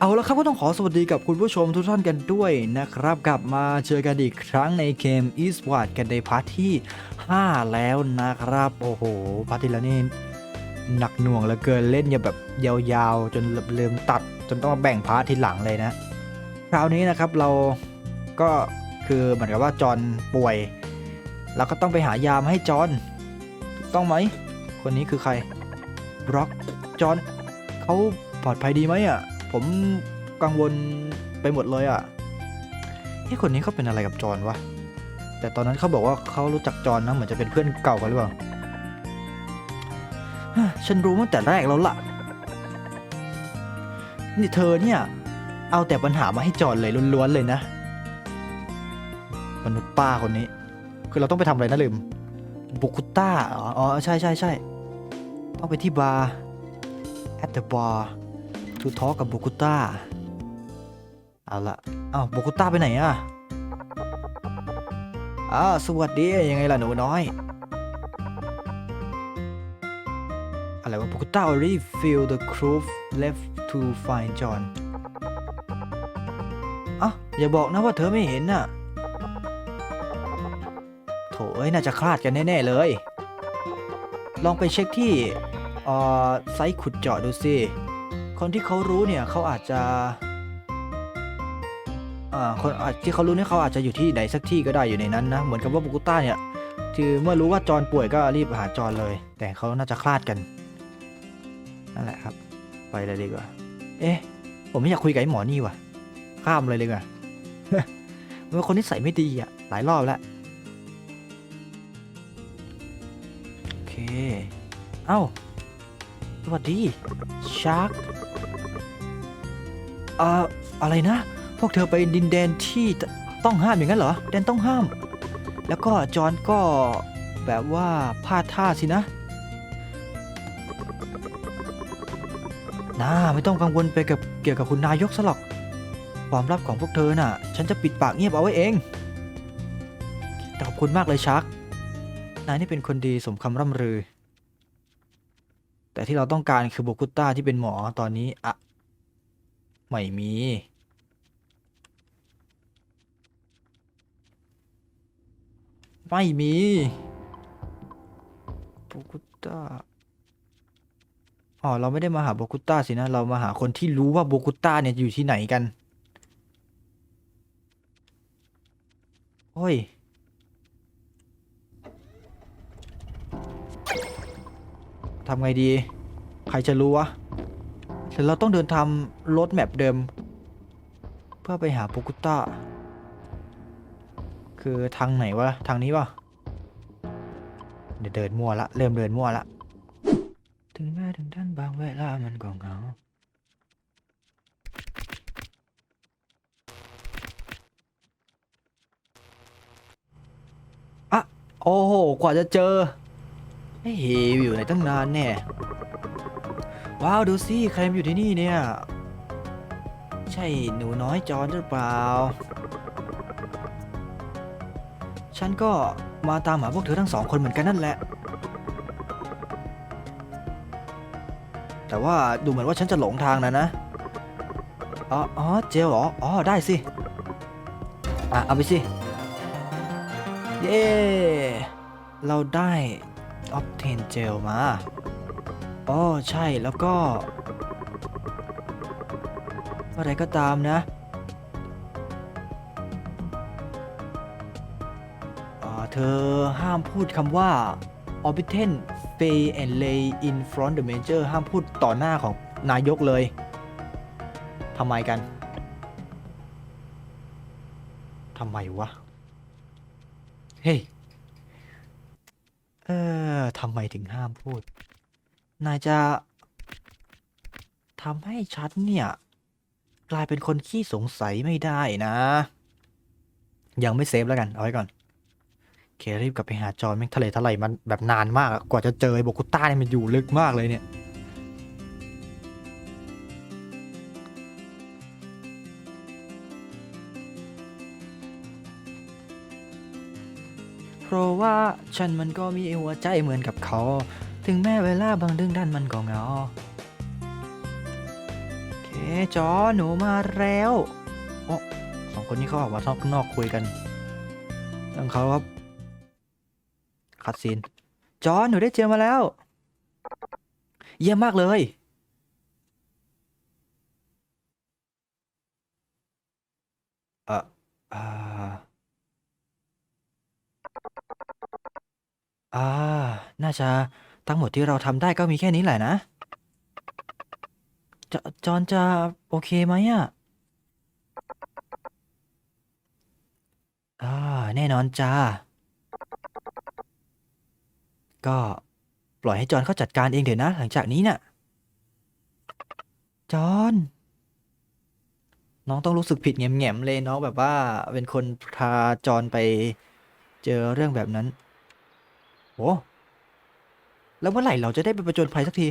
เอาละครับก็ต้องขอสวัสดีกับคุณผู้ชมทุกท่านกันด้วยนะครับ กลับมาเจอกันอีกครั้งในเกม e s w a r d กันในพาร์ทที่ 5 แล้วนะครับ โอ้โหพาร์ทที่แล้วนี่หนักหน่วงเหลือเกินเล่นอย่าแบบยาวๆ จนลืมตัด จนต้องมาแบ่งพาร์ททีหลังเลยนะ คราวนี้นะครับเราก็คือเหมือนกับว่าจอห์นป่วยเราก็ต้องไปหายามให้จอห์นต้องไหม คนนี้คือใครบล็อกจอห์นเขาปลอดภัยดีไหมอะ ผมกังวลไปหมดเลยอะเฮ้คนนี้เขาเป็นอะไรกับจอห์นวะ แต่ตอนนั้นเขาบอกว่าเขารู้จักจอห์นนะเหมือนจะเป็นเพื่อนเก่ากันหรือเปล่า ฉันรู้มาแต่แรกแล้วล่ะ นี่เธอเนี่ย เอาแต่ปัญหามาให้จอห์นเลยล้วนๆเลยนะ มนุษย์ป้าคนนี้ คือเราต้องไปทำอะไรนะลืม บุกุต้า อ๋ออ๋อใช่ใช่ใช่ต้องไปที่บาร์ at the bar to talk กับบุกุต้า เอาละอ้าวบุกุต้าไปไหนอะอ้าวสวัสดียังไงล่ะหนูน้อย อะไรวะบุกุต้า already feel the crew left to find John อะอย่าบอกนะว่าเธอไม่เห็นน่ะโถเอ้ยน่าจะคลาดกันแน่ ๆ เลย ลองไปเช็คที่ไซต์ขุดเจาะดูสิ คนที่เขารู้เนี่ยเขาอาจจะอ่าคนอาจที่เขารู้เนี่ยเขาอาจจะอยู่ที่ไหนสักที่ก็ได้อยู่ในนั้นนะเหมือนกับว่าบุกุต้าเนี่ยคือเมื่อรู้ว่าจอนป่วยก็รีบหาจอนเลย แต่เขาน่าจะคลาดกันนั่นแหละครับ ไปเลยดีกว่า เอ๊ะ ผมไม่อยากคุยกับไอ้หมอนี่ว่ะ ข้ามเลยเลยดีกว่ามันคนที่ใส่ไม่ดีอะ หลายรอบแล้วโอเค เอ้า สวัสดีชาร์ก อ่ออะไรนะ พวกเธอไปดินแดนที่ต้องห้ามอย่างนั้นเหรอ แดนต้องห้าม แล้วก็จอห์นก็แบบว่าพลาดท่าสินะน่าไม่ต้องกังวลไปกับเกี่ยวกับคุณนายกซะหรอก ความลับของพวกเธอน่ะ ฉันจะปิดปากเงียบเอาไว้เอง ขอบคุณมากเลยชาร์กนายนี่เป็นคนดีสมคำร่ำรือ แต่ที่เราต้องการคือโบกุต้าที่เป็นหมอตอนนี้อะ ไม่มี ไม่มีโบกุต้าอ๋อเราไม่ได้มาหาโบกุต้าสินะ เรามาหาคนที่รู้ว่าโบกุต้าเนี่ยอยู่ที่ไหนกัน โอ้ยทำไงดี ใครจะรู้วะ หรือเราต้องเดินทำรถแมพเดิม เพื่อไปหาโปกุต้า คือทางไหนวะ ทางนี้วะเดี๋ยวเดินมั่วละ เริ่มเดินมั่วละ ถึงแม้ถึงท่านบางเวลามันก็เหงาอะโอ้โห กว่าจะเจอเฮ้ยอยู่ไหนตั้งนานแน่ ว้าวดูสิใครมาอยู่ที่นี่เนี่ย ใช่หนูน้อยจอนหรือเปล่า ฉันก็มาตามหาพวกเธอทั้งสองคนเหมือนกันนั่นแหละ แต่ว่าดูเหมือนว่าฉันจะหลงทางนะนะ อ๋อออเจลเหรอ อ๋อ ได้สิ อะ เอาไปสิ เย้ เราได้ Obtain Gel มา อ๋อใช่แล้วก็ อะไรก็ตามนะเธอห้ามพูดคำว่า Orbital Fay and Lay in front the Major ห้ามพูดต่อหน้าของนายกเลยทำไมกันทำไมวะ เฮ้ย เออทำไมถึงห้ามพูด นายจะทำให้ฉันเนี่ย กลายเป็นคนขี้สงสัยไม่ได้นะ ยังไม่เซฟแล้วกัน เอาไว้ก่อนเครีบกลับไปหาจอยแม่งทะเลทลายมันแบบนานมากกว่าจะเจอไอ้โบกุต้าเนี่ยมันอยู่ลึกมากเลยเนี่ย เพราะว่าฉันมันก็มีหัวใจเหมือนกับเขา ถึงแม้เวลาบางดึงด้านมันก็เหงาเคจอหนูมาแล้วโอ้สองคนนี้เขาออกมาข้างนอกคุยกันเรื่องเขาครับคัดซีนจอหนูได้เจอมาแล้ว เยี่ยมมากเลยเอ่ออ่าอ่า น่าจะ ทั้งหมดที่เราทำได้ก็มีแค่นี้แหละนะ จจอนจะโอเคไหมอะอ่าแน่นอนจ้า ก็ปล่อยให้จอนเขาจัดการเองเถอะนะ หลังจากนี้น่ะ จอนน้องต้องรู้สึกผิดแง่มๆเลยน้องแบบว่าเป็นคนพาจอนไปเจอเรื่องแบบนั้นโอ้ แล้วเมื่อไหร่เราจะได้ไปประจนภัยสักที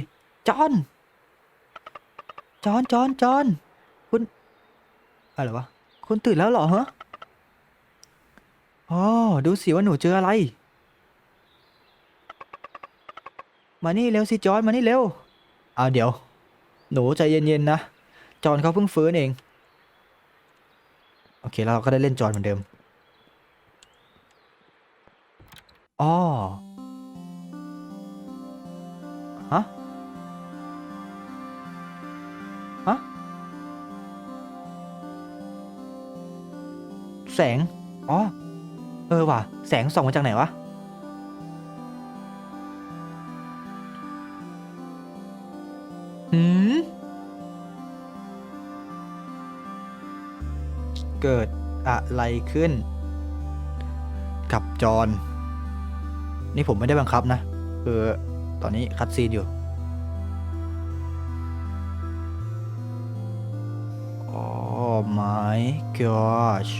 จอน จอน จอน จอน คุณ อะไรวะ คุณตื่นแล้วเหรอฮะอ๋อดูสิว่าหนูเจออะไร มานี่เร็วสิจอน มานี่เร็วเอาเดี๋ยว หนูใจเย็นๆนะ จอนเขาเพิ่งฟื้นเอง โอเคแล้วเราก็ได้เล่นจอนเหมือนเดิมอ๋อ แสง อ๋อ เออว่ะ แสงส่องมาจากไหนวะ หืม เกิดอะไรขึ้น กับจอน นี่ผมไม่ได้บังคับนะ คือตอนนี้คัดซีนอยู่ Oh my gosh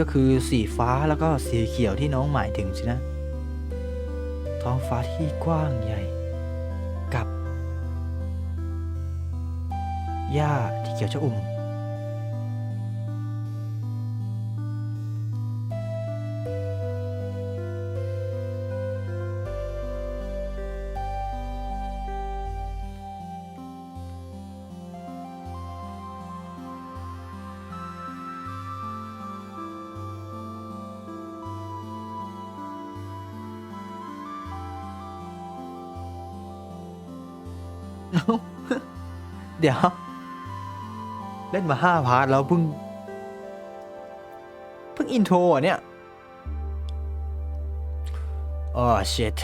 ก็คือสีฟ้าแล้วก็สีเขียวที่น้องหมายถึงสินะ ท้องฟ้าที่กว้างใหญ่ กับ หญ้าที่เขียวชอุ่ม เดี๋ยว เล่นมาห้าพาร์ทแล้วเพิ่ง เพิ่งอินโทรอะเนี่ยโอ้ shit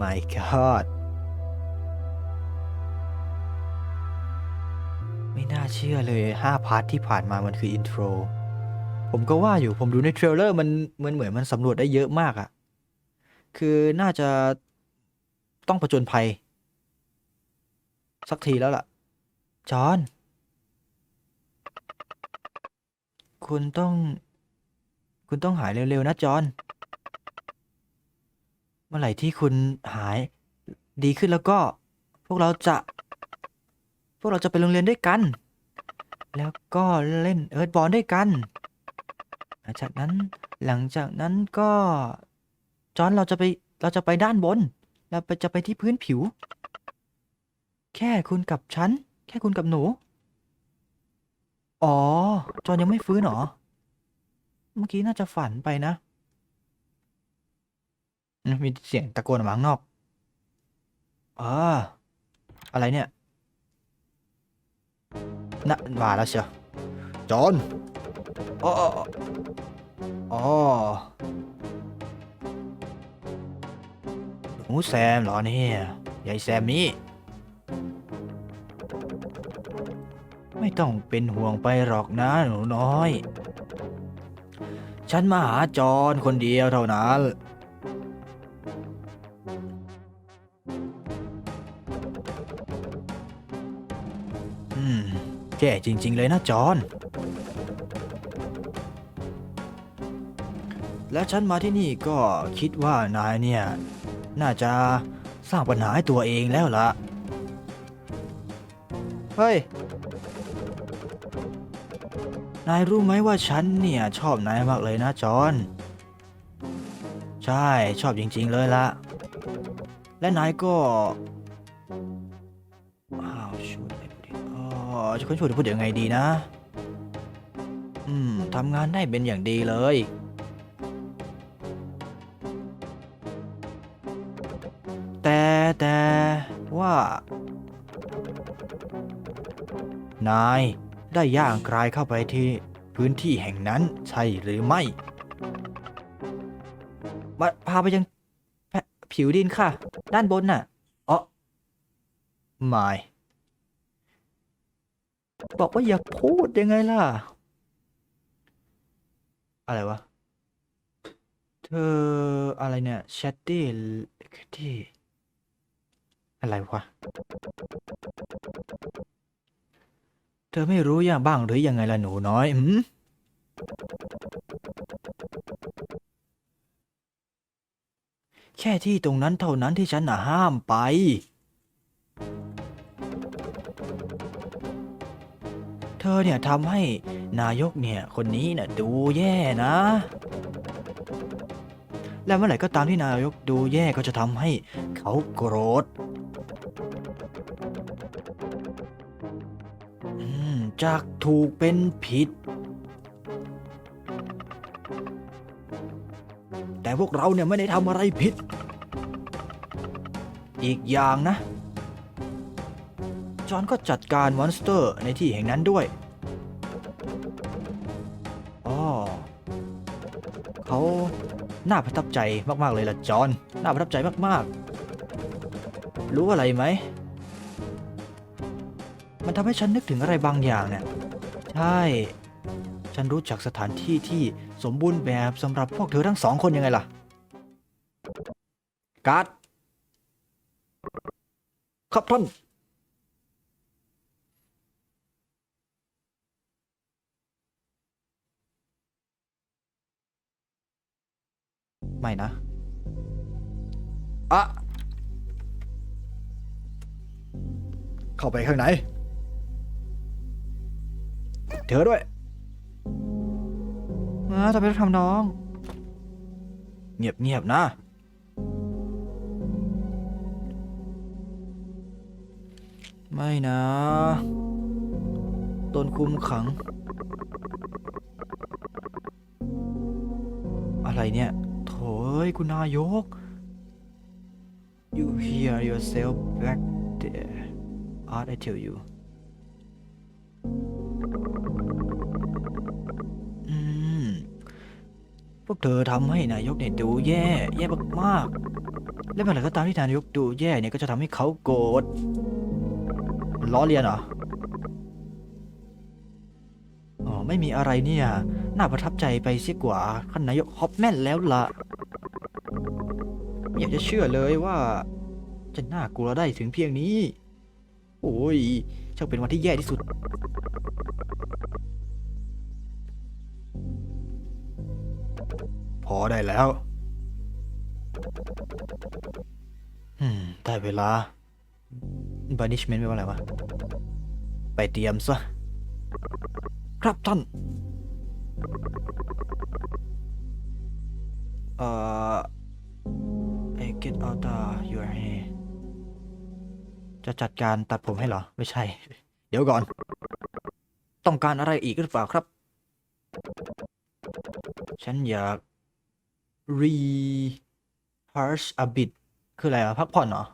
my god ไม่น่าเชื่อเลยห้าพาร์ทที่ผ่านมามันคืออินโทร ผมก็ว่าอยู่ผมดูในเทรลเลอร์มันมันเหมือนมันสำรวจได้เยอะมากอะคือน่าจะ ต้องประจนภัย สักทีแล้วล่ะ จอห์นคุณต้อง คุณต้องหายเร็วๆนะจอห์นเมื่อไหร่ที่คุณหายดีขึ้นแล้วก็ พวกเราจะ พวกเราจะไปโรงเรียนด้วยกัน แล้วก็เล่นเอิร์ธบอลด้วยกัน หลังจากนั้นหลังจากนั้นก็ จอห์นเราจะไปเราจะไปด้านบน เราไปจะไปที่พื้นผิว แค่คุณกับฉัน แค่คุณกับหนู อ๋อ จอห์นยังไม่ฟื้นเหรอ เมื่อกี้น่าจะฝันไปนะอืมมีเสียงตะโกนออกมาข้างนอกอ่าอะไรเนี่ยน่ะมาแล้วเชียวจอห์นอ๋ออ๋อ หนูแซมเหรอเนี่ยยายแซมนี่ ไม่ต้องเป็นห่วงไปหรอกนะหนูน้อย ฉันมาหาจอนคนเดียวเท่านั้นอืมแย่จริง ๆ เลยนะจอน และฉันมาที่นี่ก็คิดว่านายเนี่ย น่าจะสร้างปัญหาให้ตัวเองแล้วล่ะ เฮ้ย นายรู้ไหมว่าฉันเนี่ยชอบนายมากเลยนะจอห์นใช่ชอบจริง ๆ เลยละและนายก็อ้าวช่วยพูดดิอ๋อจะช่วยพูดยังไงดีนะ อืมทำงานได้เป็นอย่างดีเลย แต่แต่ว่า นายได้ย่างกรายเข้าไปที่พื้นที่แห่งนั้นใช่หรือไม่มาพาไปยังผ่ผิวดินค่ะ ด้านบนน่ะอ๋อไม่บอกว่าอย่าพูดยังไงล่ะ อะไรวะ เธออะไรเนี่ยแชตตี้ที่อะไรวะ เธอไม่รู้อย่างบ้างหรือยังไงล่ะหนูน้อยหืมแค่ที่ตรงนั้นเท่านั้นที่ฉันน่ะห้ามไป เธอเนี่ยทำให้นายกเนี่ยคนนี้น่ะดูแย่นะ และเมื่อไหร่ก็ตามที่นายกดูแย่ก็จะทำให้เขาโกรธจากถูกเป็นผิด แต่พวกเราเนี่ยไม่ได้ทำอะไรผิด อีกอย่างนะ จอห์นก็จัดการมอนสเตอร์ในที่แห่งนั้นด้วย น่าประทับใจมากๆเลยล่ะจอห์นน่าประทับใจมากๆ รู้อะไรไหม มันทำให้ฉันนึกถึงอะไรบางอย่างเนี่ย ใช่ ฉันรู้จักสถานที่ที่สมบูรณ์แบบสำหรับพวกเธอทั้งสองคนยังไงล่ะ การ์ดครับท่าน ไม่นะอะเข้าไปข้างในเธอด้วยมาทำไมต้องทำน้อง เงียบเงียบๆนะ ไม่นะตนคุมขัง อะไรเนี่ยโถ่ เอ้ยคุณนายก You hear yourself back there Art I tell you พวกเธอทำให้นายกเนี่ยดูแย่ แย่มากๆ และเมื่อไหร่ก็ตามที่นายกดูแย่เนี่ยก็จะทำให้เขาโกรธล้อเลียนเหรออ๋อไม่มีอะไรเนี่ย น่าประทับใจไปเสียกว่าท่านนายกฮอปแมนแล้วละ่ะ ไม่อยากจะเชื่อเลยว่าจะน่ากลัวได้ถึงเพียงนี้ โอ้ยช่างเป็นวันที่แย่ที่สุด พอได้แล้วอืมได้เวลา banishment ไม่ว่าอะไรวะ ไปเตรียมซะ ครับท่าน เอ่อ get out of your hair จะจัดการตัดผมให้เหรอ ไม่ใช่ เดี๋ยวก่อน ต้องการอะไรอีกหรือเปล่าครับ ฉันอยาก rehearse a bit คืออะไรอะ พักผ่อนเหรอ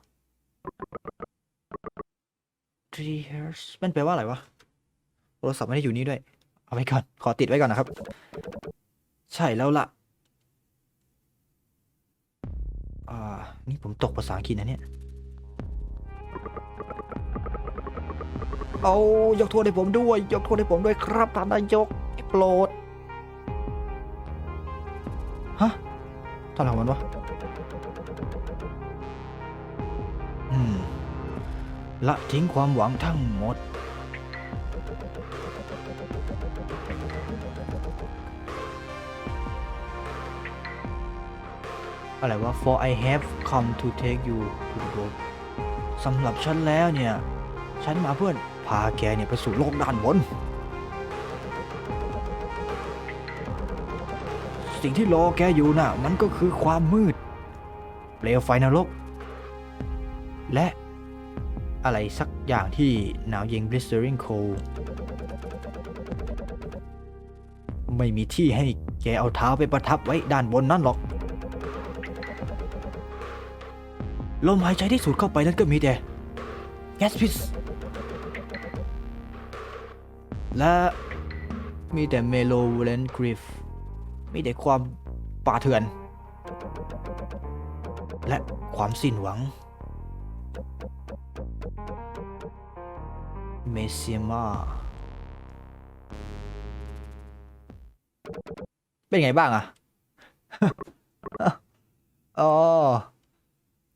rehearse มันแปลว่าอะไรวะ โทรศัพท์ไม่ได้อยู่นี่ด้วย เอาไว้ก่อน ขอติดไว้ก่อนนะครับ ใช่แล้วล่ะ อ่า นี่ผมตกภาษาอังกฤษนะเนี่ย เอายกโทษให้ผมด้วย ยกโทษให้ผมด้วยครับท่านนายกโปรด ฮะตอนหลังมันวะ อืม ละทิ้งความหวังทั้งหมด อะไรวะ for I have come to take you to the road สำหรับฉันแล้วเนี่ย ฉันมาเพื่อพาแกเนี่ยไปสู่โลกด้านบน สิ่งที่รอแกอยู่น่ะ มันก็คือความมืด เปลวไฟนรก และอะไรสักอย่างที่หนาวเย็น blistering cold ไม่มีที่ให้แกเอาเท้าไปประทับไว้ด้านบนนั่นหรอก ลมหายใจที่สูดเข้าไปนั้นก็มีแต่แก๊สพิษและมีแต่เมโลเลนกริฟมีแต่ความป่าเถื่อน และความสิ้นหวังเมเซียมาเป็นไงบ้างอะ อ๋อ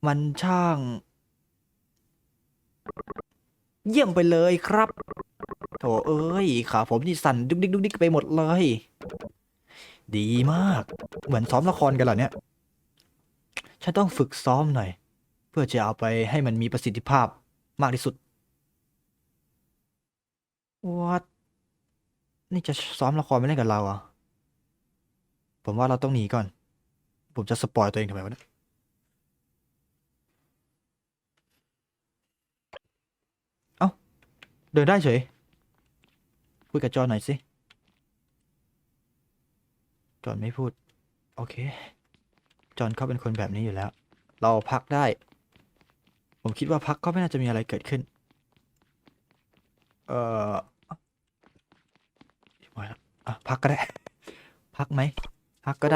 มันช่าง เยี่ยมไปเลยครับโถเอ้ยขาผมนี่สั่นดุกดิกดุกดิกไปหมดเลย ดีมาก เหมือนซ้อมละครกันเหรอเนี่ย ฉันต้องฝึกซ้อมหน่อย เพื่อจะเอาไปให้มันมีประสิทธิภาพมากที่สุดวัดนี่จะซ้อมละครไม่เล่นกับเราอะ ผมว่าเราต้องหนีก่อน ผมจะสปอยตัวเองทำไมวะเนี่ย เอ้า เดินได้เฉยคุยกับจอหน่อยสิ จอนไม่พูด โอเค จอนเขาเป็นคนแบบนี้อยู่แล้ว เราพักได้ ผมคิดว่าพักก็ไม่น่าจะมีอะไรเกิดขึ้น เอ่อชิบหายแล้วอะพักก็ได้ พักไหม พักก็ได้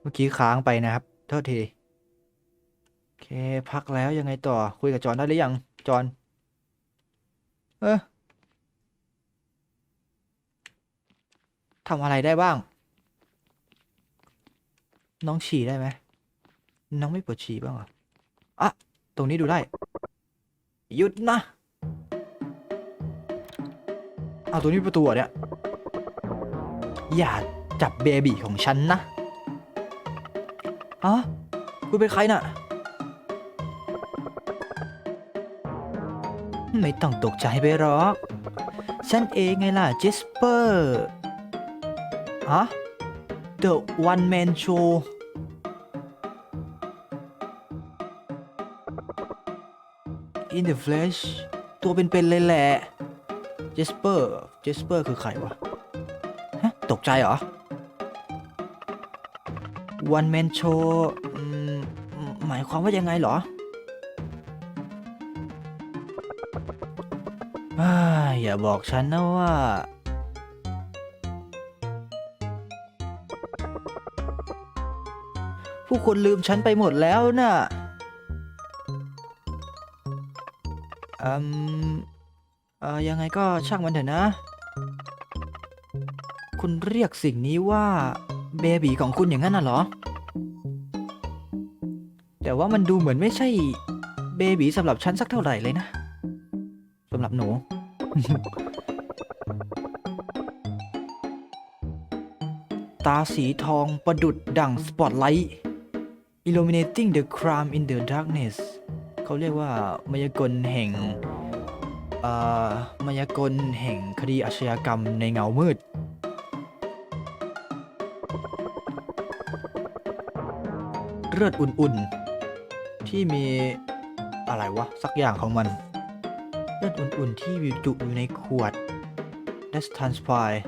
เมื่อกี้ค้างไปนะครับโทษทีโอเค พักแล้วยังไงต่อคุยกับจอนได้หรือยังจอนเออทำอะไรได้บ้าง น้องฉี่ได้ไหมน้องไม่ปวดฉี่บ้างเหรออะตรงนี้ดูได้ หยุดนะเอาตรงนี้ประตูเหรอเนี่ย อย่าจับเบบีของฉันนะ ฮะคุณเป็นใครน่ะ ไม่ต้องตกใจไปหรอก ฉันเองไงล่ะเจสเปอร์ฮะ The One Man Show อิน the flesh ตัวเป็นๆเลยแหละ เจสเปอร์ เจสเปอร์คือใครวะ ฮะ ตกใจเหรอ วันแมนโชหมายความว่ายังไงเหรออย่าบอกฉันนะว่า ผู้คนลืมฉันไปหมดแล้วน่ะอืมเออยังไงก็ช่างมันเถอะนะ คุณเรียกสิ่งนี้ว่า เบบีของคุณอย่างนั้นน่ะเหรอ แต่ว่ามันดูเหมือนไม่ใช่เบบีสำหรับฉันสักเท่าไหร่เลยนะสำหรับหนู ตาสีทองประดุดดั่งสปอตไลท์ illuminating the crime in the darkness เขาเรียกว่ามายากลแห่งอ่อมายากลแห่งคดีอาชญากรรมในเงามืด เลือดอุ่นๆ ที่มีอะไรวะ สักอย่างของมัน เลือดอุ่นๆ ที่บรรจุอยู่ในขวด That's transpire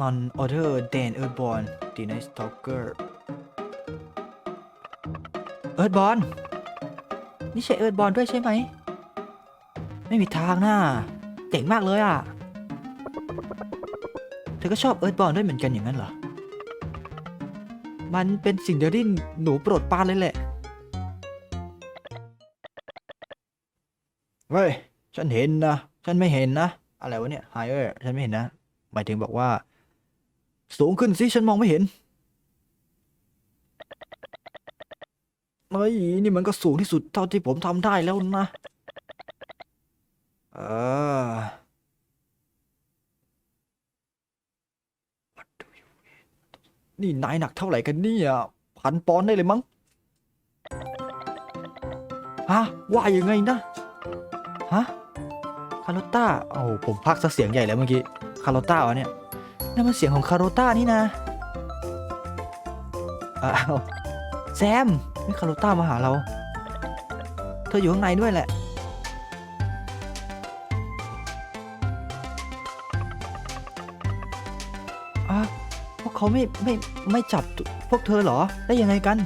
none other than Earthborn the Night Stalker Earthborn นี่ใช่ Earthborn ด้วยใช่ไหม ไม่มีทางน่าเจ๋งมากเลยอะ เธอก็ชอบเอิร์ธบอลด้วยเหมือนกันอย่างนั้นเหรอ มันเป็นสิ่งเดียวที่หนูโปรดปรานเลยแหละเฮ้ย ฉันเห็นนะ ฉันไม่เห็นนะ อะไรวะเนี่ย ไฮเออร์ ฉันไม่เห็นนะ หมายถึงบอกว่า สูงขึ้นสิ ฉันมองไม่เห็น เฮ้ย นี่มันก็สูงที่สุดเท่าที่ผมทำได้แล้วนะ เออ นี่นายหนักเท่าไหร่กันเนี่ยพันปอนด์ได้เลยมั้งฮะว่ายังไงนะฮะคาร์โรต้าโอ้ผมพักสักเสียงใหญ่แล้วเมื่อกี้คาร์โรต้าวะเนี่ยนั่นมันเสียงของคาร์โรต้านี่นะอ้าวแซมนี่คาร์โรต้ามาหาเรา เธออยู่ข้างในด้วยแหละ เขาไม่ไม่ไม่จับพวกเธอเหรอ ได้ยังไงกัน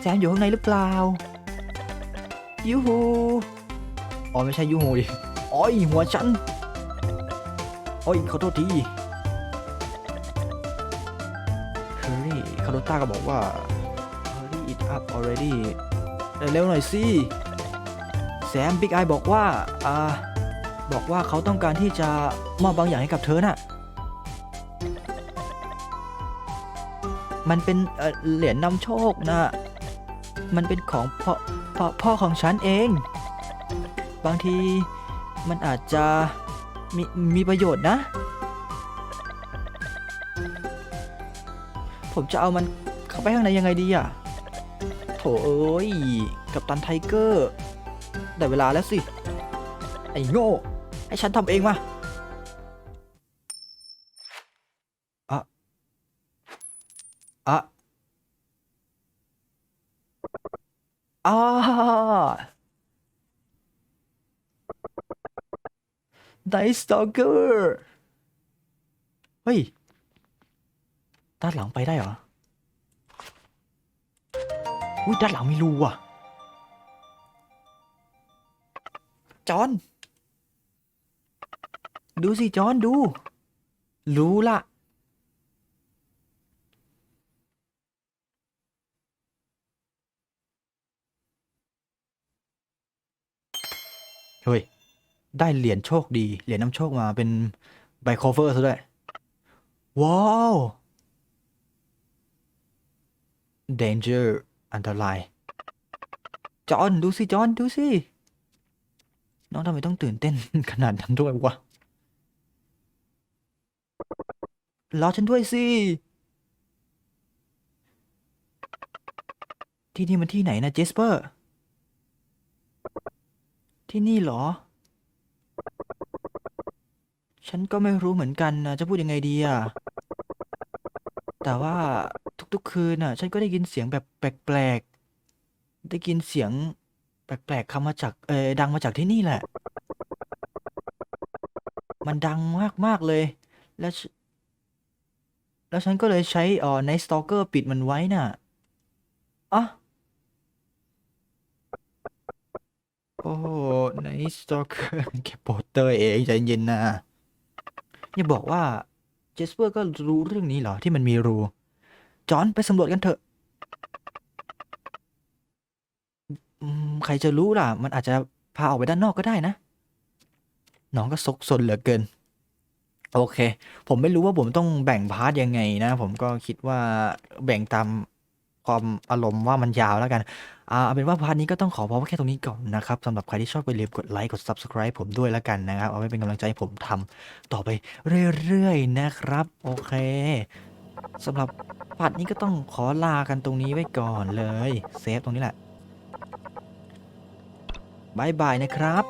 แซมอยู่ข้างในหรือเปล่า ยูฮู อ๋อไม่ใช่ยูฮูดิอ๋อยหัวฉันอ้ยขอโทษทีเฮอรี่คาร์โดต้าก็บอกว่า hurry it up already เร็วหน่อยสิแซมบิ๊กไอบอกว่า อ่า บอกว่าเขาต้องการที่จะมอบบางอย่างให้กับเธอน่ะ มันเป็นเอ่อเหรียญนำโชคนะ มันเป็นของพ่อพ่อพ่อของฉันเอง บางทีมันอาจจะมีมีประโยชน์นะ ผมจะเอามันเข้าไปข้างในยังไงดีอะโถเอ้ย กับตันไทเกอร์ ได้เวลาแล้วสิ ไอ้โง่ ให้ฉันทำเองมา อ่าไนสตอเกอร์เฮ้ย ด้านหลังไปได้เหรอ อุ้ยด้านหลังมีรูอะ จอน ดูสิ จอน ดู รู้ละ เฮ้ย ได้เหรียญโชคดี เหรียญนำโชคมาเป็นใบโคเวอร์ซะด้วย ว้าว danger อันตราย จอห์นดูสิ จอห์นดูสิ น้องทำไมต้องตื่นเต้นขนาดนั้นด้วยวะรอฉันด้วยสิ ที่นี่มันที่ไหนนะเจสเปอร์ ที่นี่เหรอ ฉันก็ไม่รู้เหมือนกันนะจะพูดยังไงดีอะแต่ว่าทุกๆคืนน่ะ ฉันก็ได้ยินเสียงแบบแปลกๆ ได้ยินเสียงแปลกๆคำมาจากเออดังมาจากที่นี่แหละ มันดังมากๆเลย แล้วฉแล้วฉันก็เลยใช้เอ่อในสตอเกอร์ปิดมันไว้น่ะอะ โอ้ในสตอเกอร์เก็บโปสเตอร์เองใจเย็นนะอย่าบอกว่าเจสเปอร์ก็รู้เรื่องนี้เหรอที่มันมีรู จอนไปสำรวจกันเถอะ ใครจะรู้ล่ะ มันอาจจะพาออกไปด้านนอกก็ได้นะ น้องก็ซกซนเหลือเกิน โอเค ผมไม่รู้ว่าผมต้องแบ่งพาร์ทยังไงนะ ผมก็คิดว่าแบ่งตาม ความอารมณ์ว่ามันยาวแล้วกันอ่าเอาเป็นว่าพาร์ทนี้ก็ต้องขอพอแค่ตรงนี้ก่อนนะครับสำหรับใครที่ชอบไปลืมกดไลค์กด Subscribe ผมด้วยแล้วกันนะครับ เอาไว้เป็นกำลังใจให้ผมทำต่อไปเรื่อยๆนะครับ โอเคสำหรับพาร์ทนี้ก็ต้องขอลากันตรงนี้ไว้ก่อนเลยเซฟตรงนี้แหละบายบายนะครับ